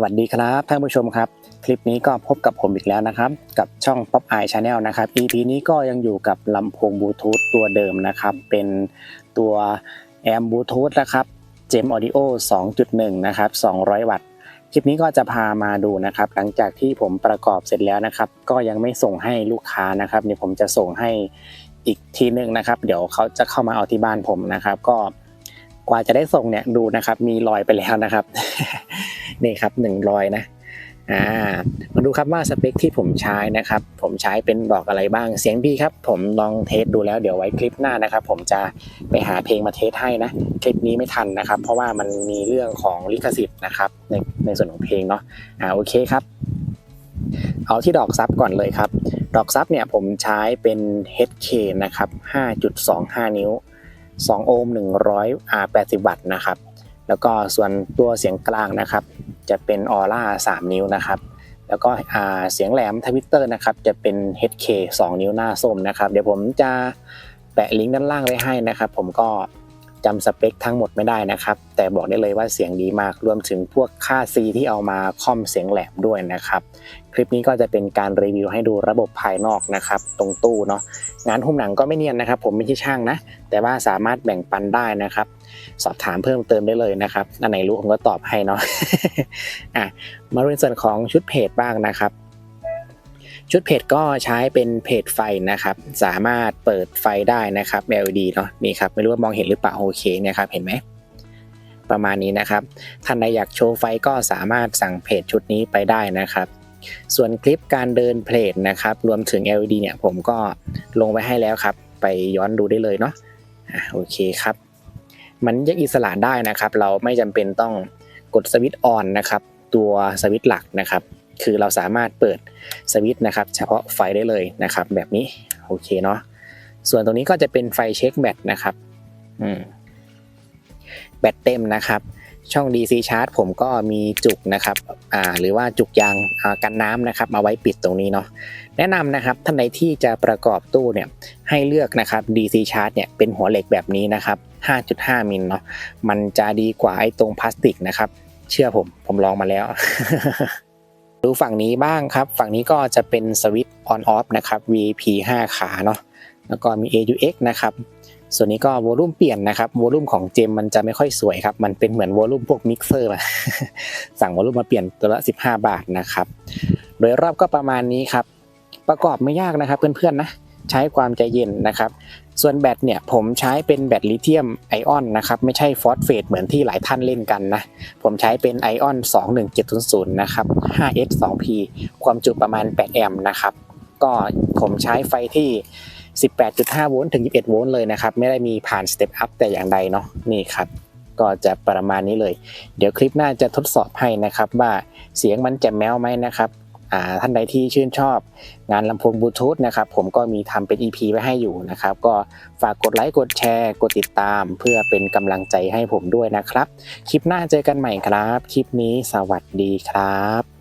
สวัสดีครับท่านผู้ชมครับ คลิปนี้ก็พบกับผมอีกแล้วนะครับ กับช่อง Pop Eye Channel นะครับ EP นี้ก็ยังอยู่กับลำโพงบลูทูธตัวเดิมนะครับ เป็นตัวแอมบลูทูธนะครับ Gem Audio 2.1 นะครับ 200 วัตต์คลิปนี้ก็จะพามาดูนะครับ หลังจากที่ผมประกอบเสร็จแล้วนะครับ ก็ยังไม่ส่งให้ลูกค้านะครับเดี๋ยวผมจะส่งให้อีกทีหนึงนะครับ เดี๋ยวเขาจะเข้ามาเอาที่บ้านผมนะครับ ก็กว่าจะได้ส่งเนี่ยดูนะครับ มีรอยไปแล้วนะครับ นี่ครับหนึ่งรอยนะอ่ามาดูครับว่าสเปคที่ผมใช้นะครับ ผมใช้เป็นบอกอะไรบ้างเสียงดีครับ ผมลองเทสดูแล้วเดี๋ยวไว้คลิปหน้านะครับ ผมจะไปหาเพลงมาเทสให้นะคลิปนี้ไม่ทันนะครับ เพราะว่ามันมีเรื่องของลิขสิทธิ์นะครับในในส่วนของเพลงเนาะอ่าโอเคครับ เอาที่ดอกซับก่อนเลยครับ ดอกซับเนี่ยผมใช้เป็น HK นะครับ5.25 นิ้ว 2 โอห์ม180 วัตต์นะครับ แล้วก็ส่วนตัวเสียงกลางนะครับ จะเป็นออร่า3นิ้วนะครับ แล้วก็เสียงแหลมทวิตเตอร์นะครับ จะเป็น HK 2 นิ้วหน้าส้มนะครับ เดี๋ยวผมจะแปะลิงก์ด้านล่างไว้ให้นะครับ ผมก็ จำสเปคทั้งหมดไม่ได้นะครับ แต่บอกได้เลยว่าเสียงดีมาก รวมถึงพวกค่า C ที่เอามาคอมเสียงแหลมด้วยนะครับ คลิปนี้ก็จะเป็นการรีวิวให้ดูระบบภายนอกนะครับ ตรงตู้เนาะงานหุ้มหนังก็ไม่เนียนนะครับ ผมไม่ใช่ช่างนะ แต่ว่าสามารถแบ่งปันได้นะครับ สอบถามเพิ่มเติมได้เลยนะครับอันไหนรู้ผมก็ตอบให้เนาะอะมาในส่วนของชุดเพจบ้างนะครับ ชุดเพจก็ใช้เป็นเพจไฟนะครับ สามารถเปิดไฟได้นะครับ LED เนาะนี่ครับไม่รู้ว่ามองเห็นหรือเปล่าโอเคเนี่ยครับเห็นไหมประมาณนี้นะครับ ท่านใดอยากโชว์ไฟก็สามารถสั่งเพจชุดนี้ไปได้นะครับ ส่วนคลิปการเดินเพลทนะครับ รวมถึง LED เนี่ยผมก็ลงไว้ให้แล้วครับ ไปย้อนดูได้เลยเนาะอะโอเคครับ มันแยกอิสระได้นะครับ เราไม่จำเป็นต้องกดสวิตช์ออนนะครับ ตัวสวิตช์หลักนะครับ คือเราสามารถเปิดสวิตช์นะครับ เฉพาะไฟได้เลยนะครับ แบบนี้โอเคเนาะส่วนตรงนี้ก็จะเป็นไฟเช็คแบตนะครับอืมแบตเต็มนะครับ ช่อง DC Charge ผมก็มีจุกนะครับอ่าหรือว่าจุกยางกันน้ำนะครับเอาไว้ปิดตรงนี้เนาะแนะนำนะครับท่านใดที่จะประกอบตู้เนี่ยให้เลือกนะครับ DC Charge เนี่ยเป็นหัวเหล็กแบบนี้นะครับ 5.5 มิลเนาะมันจะดีกว่าไอ้ตรงพลาสติกนะครับ เชื่อผมผมลองมาแล้ว ดูฝั่งนี้บ้างครับ ฝั่งนี้ก็จะเป็นสวิตช์ on off นะครับ VP 5 ขาเนาะแล้วก็มี AUX นะครับ ส่วนนี้ก็วอลลุ่มเปลี่ยนนะครับวอลลุ่มของเจมมันจะไม่ค่อยสวยครับ มันเป็นเหมือนวอลลุ่มพวกมิกเซอร์สั่งวอลลุ่มมาเปลี่ยนตัวละ 15 บาทนะครับ โดยรอบก็ประมาณนี้ครับ ประกอบไม่ยากนะครับเพื่อนๆนะ ใช้ความใจเย็นนะครับ ส่วนแบตเนี่ยผมใช้เป็นแบตลิเธียมไอออนนะครับไม่ใช่ฟอสเฟตเหมือนที่หลายท่านเล่นกันนะ ผมใช้เป็นไอออน21700นะครับ 5S 2P ความจุประมาณ 8 แอมป์นะครับ ก็ผมใช้ไฟที่ 18.5 โวลต์ถึง 21 โวลต์เลยนะครับ ไม่ได้มีผ่านสเต็ปอัพแต่อย่างใดเนาะนี่ครับก็จะประมาณนี้เลย เดี๋ยวคลิปหน้าจะทดสอบให้นะครับว่าเสียงมันจะแมวไหมนะครับ ท่านใดที่ชื่นชอบงานลำโพงบลูทูธนะครับผมก็มีทำเป็น EP ไว้ให้อยู่นะครับ ก็ฝากกดไลค์กดแชร์ กดติดตาม เพื่อเป็นกำลังใจให้ผมด้วยนะครับ คลิปหน้าเจอกันใหม่ครับ คลิปนี้สวัสดีครับ